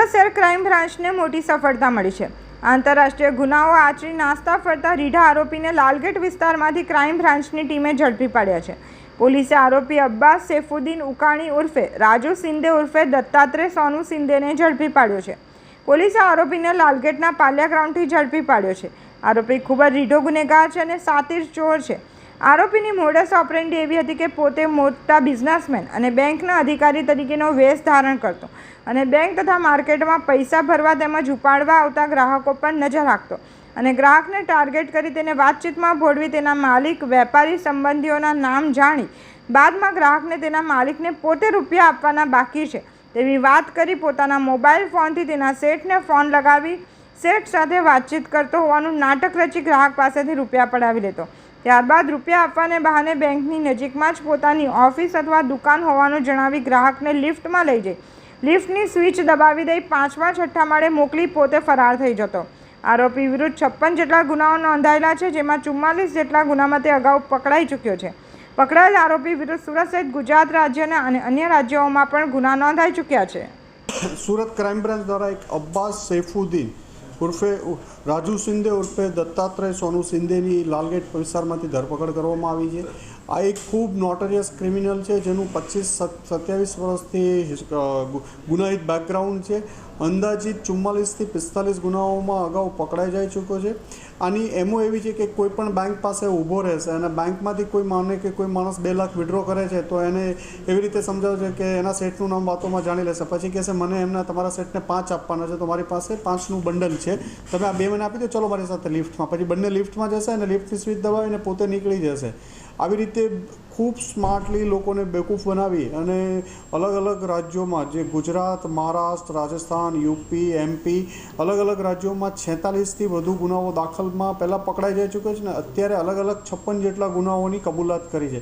શહેર ક્રાઇમ બ્રાન્ચને મોટી સફળતા મળી છે. આંતરરાષ્ટ્રીય ગુનાઓ, આચરી નાસ્તા ફરતા રીઢા આરોપીને લાલગેટ વિસ્તારમાંથી ક્રાઇમ બ્રાન્ચની ટીમે ઝડપી પાડ્યા છે. પોલીસે આરોપી અબ્બાસ સૈફુદ્દીન ઉકાણી ઉર્ફે રાજુ સિંધે ઉર્ફે દત્તાત્રેય સોનુ સિંધેને ઝડપી પાડ્યો છે. પોલીસે આરોપીને લાલગેટના પાલિયા ગ્રાઉન્ડથી ઝડપી પાડ્યો છે. આરોપી ખૂબ જ રીઢો ગુનેગાર છે અને સાતીર ચોર છે. આરોપીની મોડસ ઓપરેન્ડી એવી હતી કે પોતે મોટા બિઝનેસમેન અને બેંકના અધિકારી તરીકેનો વેશ ધારણ કરતો અને બેંક તથા માર્કેટમાં પૈસા ભરવા તેમજ ઉપાડવા આવતા ગ્રાહકો પર નજર રાખતો અને ગ્રાહકને ટાર્ગેટ કરી તેને વાતચીતમાં ભોળવી તેના માલિક, વેપારી સંબંધીઓના નામ જાણી બાદમાં ગ્રાહકને તેના માલિકને પોતે રૂપિયા આપવાના બાકી છે. તેવી વાત કરી પોતાના મોબાઈલ ફોનથી તેના શેઠને ફોન લગાવી શેઠ સાથે વાતચીત કરતો હોવાનું નાટક રચી ગ્રાહક પાસેથી રૂપિયા પડાવી લેતો. ત્યારબાદ રૂપિયા આપવાને બહાને બેંકની નજીકમાં જ પોતાની ઓફિસ અથવા દુકાન હોવાનું જણાવી ગ્રાહકને લિફ્ટમાં લઈ જઈ. લિફ્ટની સ્વિચ દબાવી દઈ પાંચમા છઠ્ઠા માળે મોકલી પોતે ફરાર થઈ જતો. આરોપી વિરુદ્ધ છપ્પન જેટલા ગુનાઓ નોંધાયેલા છે, જેમાં ચુમ્માલીસ જેટલા ગુનામાં તે અગાઉ પકડાઈ ચૂક્યો છે. પકડાયેલ આરોપી વિરુદ્ધ સુરત સહિત ગુજરાત રાજ્યના અને અન્ય રાજ્યોમાં પણ ગુના નોંધાઈ ચૂક્યા છે. સુરત ક્રાઇમ બ્રાન્ચ દ્વારા એક અબ્બાસ સૈફુદ્દીન ઉર્ફે રાજુ શિંદે ઉર્ફે દત્તાત્રેય સોનુ શિંદેની લાલગેટ વિસ્તારમાંથી ધરપકડ કરવામાં આવી છે. આ એક ખૂબ નોટરિયસ ક્રિમિનલ છે જેનું પચીસ સત્યાવીસ વર્ષથી ગુનાહિત બેકગ્રાઉન્ડ છે. અંદાજિત ચુમ્માલીસથી પિસ્તાલીસ ગુનાઓમાં અગાઉ પકડાઈ જઈ ચૂક્યો છે. આની એમો એવી છે કે કોઈ પણ બેંક પાસે ઊભો રહેશે અને બેંકમાંથી કોઈ માને કે કોઈ માણસ બે લાખ વિડ્રો કરે છે, તો એને એવી રીતે સમજાવશે કે એના સેટનું નામ વાતોમાં જાણી લેશે. પછી કહેશે, મને એમના તમારા સેટને પાંચ આપવાના છે, તો મારી પાસે પાંચનું બંડલ છે. તમે આ બે મને આપી દો, ચલો મારી સાથે લિફ્ટમાં પછી બંને લિફ્ટમાં જશે અને લિફ્ટની સ્વિચ દબાવીને પોતે નીકળી જશે. આવી રીતે ખૂબ સ્માર્ટલી લોકોને બેકૂફ બનાવી અને અલગ અલગ રાજ્યોમાં જે ગુજરાત, મહારાષ્ટ્ર, રાજસ્થાન, યુપી, એમપી અલગ અલગ રાજ્યોમાં છેતાલીસથી વધુ ગુનાઓ દાખલમાં પહેલાં પકડાઈ જઈ ચૂક્યો છે ને અત્યારે અલગ અલગ છપ્પન જેટલા ગુનાઓની કબૂલાત કરી છે.